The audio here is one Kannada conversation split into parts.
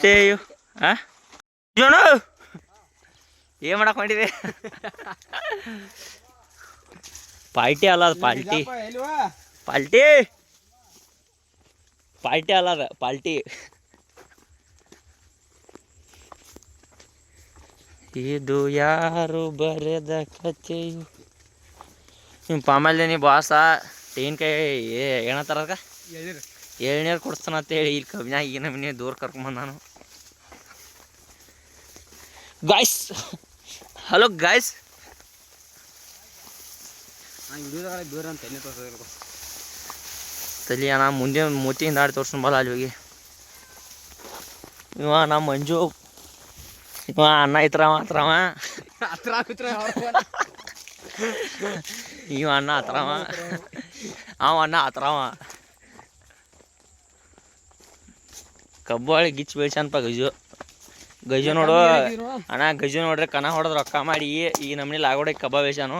ಏಯ್ ಆ? ಜೋನು! ಏನ್ ಮಾಡಕ್ ಮಾಡಿದೆ ಪಾಲ್ಟಿ ಅಲ್ಲ ಅದು ಪಾಲ್ಟಿ. ಪಾಲ್ಟಿ! ಪಾಲ್ಟಿ ಅಲ್ಲ ಅದ ಪಾಲ್ಟಿ. ಇದು ಯಾರು ಬರೆದ ಕಥೆಯು? ನಿಮ್ಮ ಪಾಮಲ್ಲಿ ನೀ ಬಾಸ ತೆಂಗಿನಕಾಯಿ ಏನಂತಾರ ಅದಕ್ಕೆ ಎಳ್ನೀರು. ಕೊಡ್ತಾನ ಅಂತೇಳಿ ಇಲ್ಲಿ ಕಬ್ಬಿನಾಗ ಈಗ ನಮ್ಮನೆ ದೂರ ಕರ್ಕೊಂಬಂದ ನಾನು ಗಾಯ್ಸ್ ಹಲೋ ಗಾಯ್ಸ್ ತಲಿ ನಾ ಮುಂದಿನ ಮೂತಿಯಿಂದ ಆಡಿ ತೋರ್ಸ್ಕೊಂಡ್ ಬಲ್ಲ ಅಲ್ಲಿ ಹೋಗಿ ಇವ ನಮ್ಮ ಮಂಜು ಇವ ಅನ್ನ ಐತ್ರ ಮಾತ್ರವ ಇವ ಅನ್ನ ಆತ್ರವ ಅವ ಅನ್ನ ಆತ್ರವ ಕಬ್ಬಾಳಿ ಗಿಚ್ಚಿ ಬೆಳ್ಸನ್ಪ ಗಜು ಗಜು ನೋಡು. ಅಣ್ಣ ಗಜು ನೋಡ್ರಿ ಕನ ಹೊಡೆದ್ ರೊಕ್ಕ ಮಾಡಿ ಈ ನಮ್ಮನೇಲಿ ಆಗೋಡೆ ಕಬ್ಬ ಬೇಸಾನು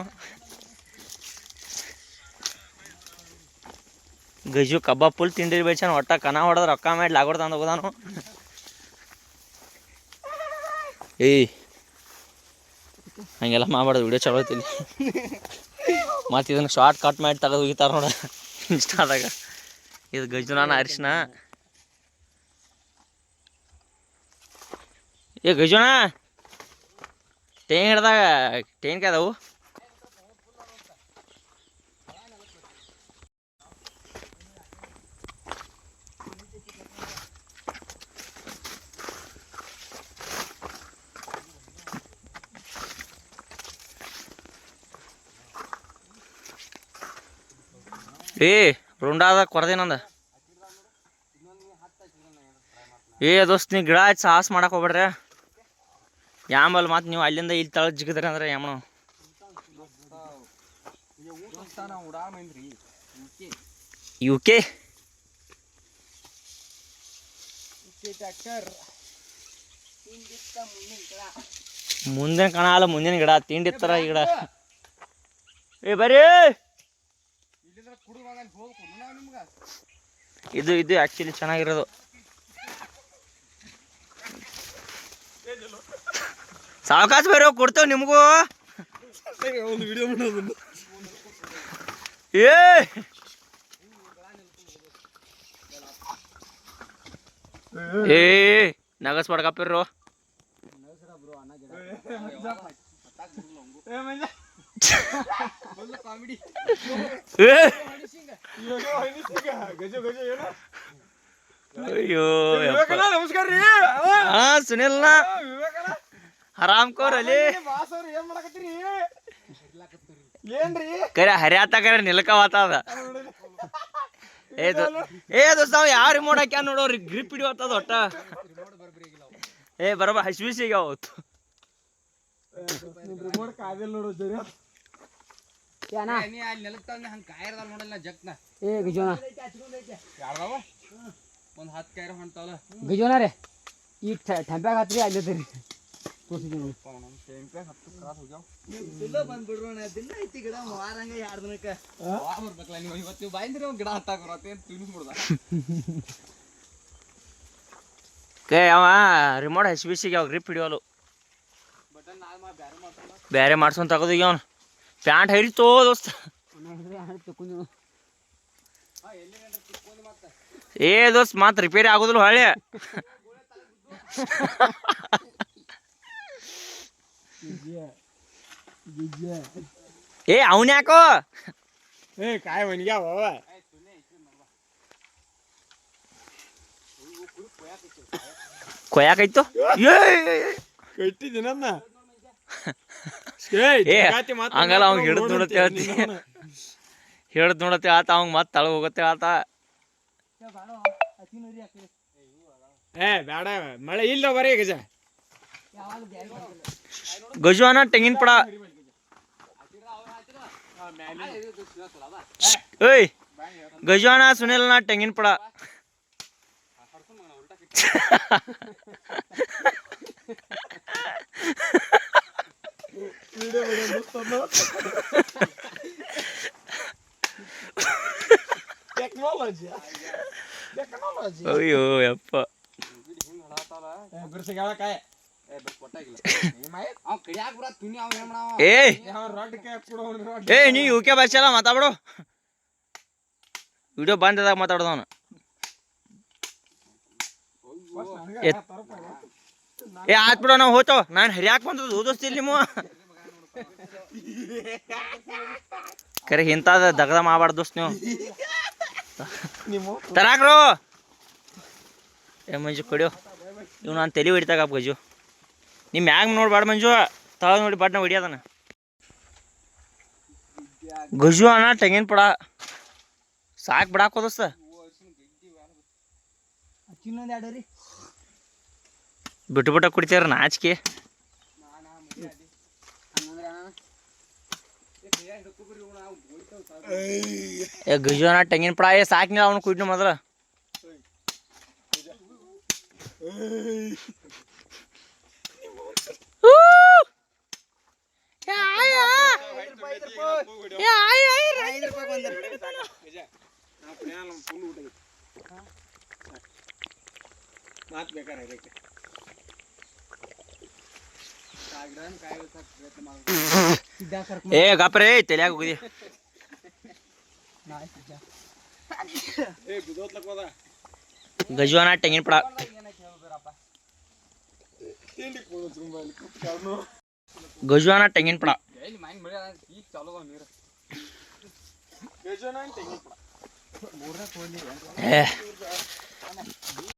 ಗಜು ಕಬ್ಬಾ ಫುಲ್ ತಿಂಡಿ ಬೇಸಾನ ಒಟ್ಟ ಕನ ಹೊಡೆದ್ ರೊಕ್ಕ ಮಾಡಿ ಲಾಗೋಡ್ ತಂದು ಹೋಗೋದಾನು ಏಯ್. ಹಂಗೆಲ್ಲ ಮಾಡಬಾರ್ದು ವಿಡಿಯೋ ಚಲೋ ಐತಿ ಮತ್ತೆ ಇದನ್ನ ಶಾರ್ಟ್ ಕಟ್ ಮಾಡಿ ತೆಗೆದು ಹೋಗಿತಾರ ನೋಡ. ಇನ್ಸ್ಟಾದಾಗ. ಇದು ಗಜುನಾನ ಅರಿಶಿನ. ಏ, ಗಜೋಣ. ಟೇನ್ ಹಿಡ್ದಾಗ ಟೇನ್ ಅದಾವು ಏ, ರುಂಡಾದ ಕೊರದೇನಂದ ಏ, ದೋಸ್ತ್, ನೀ ಗಿಡ ಹಚ್ಚಿ ಸಾಹಸ ಮಾಡಕ್ ಹೋಗ್ಬೇಡ್ರಿ. ಯಾಂಬಲ್ ಮತ್ತೆ ನೀವು ಅಲ್ಲಿಂದ ಇಲ್ಲಿ ತಳ ಜಿಗಿದ್ರಿ ಅಂದ್ರೆ ಯಾಮನು. ಯು ಕೆ ಮುಂದಿನ ಕಣ ಅಲ್ಲ, ಮುಂದಿನ ಗಿಡ, ತಿಂಡಿ ತರ ಈ ಗಿಡ. ಏ ಬರೀ ಇದು ಇದು ಆಕ್ಚುಲಿ ಚೆನ್ನಾಗಿರೋದು. ಸಾವಕಾಶ ಬೇರೆ ಕೊಡ್ತೇವೆ ನಿಮಗೂ. ಒಂದು ವಿಡಿಯೋ ಮಾಡೋದು ಏ ಏ! ನಗಸ್ ಏನು ಅಯ್ಯೋ ನಮಸ್ಕಾರ ರೀ. ಹಾ ಸುನಿಲ್ನ. ವಿವೇಕಣ್ಣ ಹರಾಮ್ ಕೋರ್ ಅಲ್ಲಿ. ಬಾಸ್ ಅವ್ರು ಏನ್ ಮಾಡಕತ್ತೀರಿ? ಏನ್ರಿ? ಕರೆ ಹರಿಯಾತಕರ ನಿಲ್ಕವಾತದ ಏ ದೋ ಏ ದೋಸ್ತ ಅವ ಯಾವ ರಿಮೋಟ್ ಹಾಕ್ಯಾನ ನೋಡೋರಿ ಗ್ರಿಪ್ ಹಿಡಿಯೋತದ ಒಟ್ಟ. ಏ ಬರಬ ಹಸಿಬಿಸಿಗೆ ಅವತ್ತು ರಿಮೋಟ್ ಕಾದಿಲ್ಲ ನೋಡು ಜರಿ ಏ ಗಜೋನ. ಯಾರ್ದವ? ಒಂದು ಹತ್ತು ಕಾಯಿರ ಹೊಂಟಾವಲ್ಲ. ಗಜೋನ ರೀ ಈ ಟೆಂಪ್ಯಾಗ ಹತ್ರಿ ಅಲ್ಲಿ ಕೇ ಅವ ರಿಮೋಟ್ ಹಸಿಬಿಸಿಗೆ ಅವ ಗ್ರಿಪ್ ಹಿಡಿಯೋಲು. ಬೇರೆ ಮಾಡ್ಸ್ಕೊಂಡ್ ತಗೋದು ಈಗ ಅವನು. ಪ್ಯಾಂಟ್ ಹರಿತೋ ದೋಸ್ತ. ಏ, ದೋಸ್ತ್, ಮತ್ತೆ ರಿಪೇರಿ ಆಗೋದಿಲ್ಲ ಹೊಳೆ ಏ ಅವನ್ ಯಾಕೋ? ಏ ಕಾಯ ಮನಿಗ್ಯಾವ ಕೊಯ್ಯಾಕೈತು? ಕಟ್ಟಿದ್ದೀನನ್ನ ಹಂಗಲ್ಲ ಅವ್ನ್ ಹಿಡ್ದು ನೋಡತ್ತೆ ಹೇಳ್ತಿ. ಹಿಡ್ದು ನೋಡತ್ತೆ ಆತ ಅವಂಗ ಮತ್ತೆ ತಳ ಹೋಗತ್ತೆ ಆತ. ಏ ಬೇಡ ಮಳೆ ಇಲ್ಲ ಬರೀ ಗಜ ಗಜು ಅನ್ನ ತೆಂಗಿನ ಪಡ. ಏಯ್ ಗಜುವಾನ ಸುನಿಲ್ನ ತೆಂಗಿನ ಪಡ. ಅಯ್ಯೋ ಯಪ್ಪ. ಹೇಳಕಾಯ. ಏ ನೀ ಯು ಕೆ ಭಾಷೆ ಅಲ್ಲ ರೊಡ್ಡ ಏ ನೀ ಯುಕೆ ಭಾಷೆಲ್ಲ ಮಾತಾಡ್ಬಿಡು. ವಿಡಿಯೋ ಬಂದದಾಗ ಮಾತಾಡ್ದವನು ನನಗೆ ಎತ್- ಏ ಆತ್ ಬಿಡು ನಾವು ಹೋತೋ ನಾನು ಹರಿಯಾಕ್ ಬಂದದ್ದು ಓದಿಸ್ತಿಲ್ಲ ನಿಮ್ಮ ಕರೆ ಇಂಥದ ದಗದ ಮಾಡಬಾರ್ದು ದೋಸ್ತ್ ನೀವು. ತರಾಕ್ರು. ಏ ಮಂಜು ಕೊಡಿಯೋ. ಇವ್ ನಾನು ತಲೆ ಹೊಡಿತಾಗ ಗಜು. ನಿಮ್ಮ ಮ್ಯಾಗ ನೋಡ್ಬೇಡ ಮಂಜು ತಳ ನೋಡಿ ಬಡ್ನ ಹೊಡಿಯೋದನ. ಗಜು ಅಣ್ಣ, ತೆಂಗಿನ ಪಡ. ಸಾಕ್ ಬಿಡಾಕ್ ಹೋದಸ್ತ. ಬಿಟ್ಟು ಬಿಟ್ಟ ಕುಡಿತಾರ ನಾಚಿಕೆ ಏ ಗಜು ಅಣ್ಣ, ತೆಂಗಿನ ಪಡ, ಏ ಸಾಕಿನ ಅವನು ಕುಯ್ಡು ಮೊದಲ. ಮಾತು ಬೇಕಾರೆ ಅದಕ್ಕೆ ಸಿದ್ಧ ಕರ್ಕ ಏ ಗಪ್ರೆ ತಲೆಯಾಗ ಹೋಗಿದಿ ಏ ಬಿದ್ದೋತ್ಲಕ್ ಹೋದ ಗಜು ಅಣ್ಣ ತೆಂಗಿನ ಪಡ ತಿಂಡಿ ಕೊಡು ತುಂಬ ಅಲ್ಲಿ ಕೂತ್ಕೊಂಡು ಗಜು ಅಣ್ಣ ತೆಂಗಿನ ಪಡ ಎಲ್ಲಿ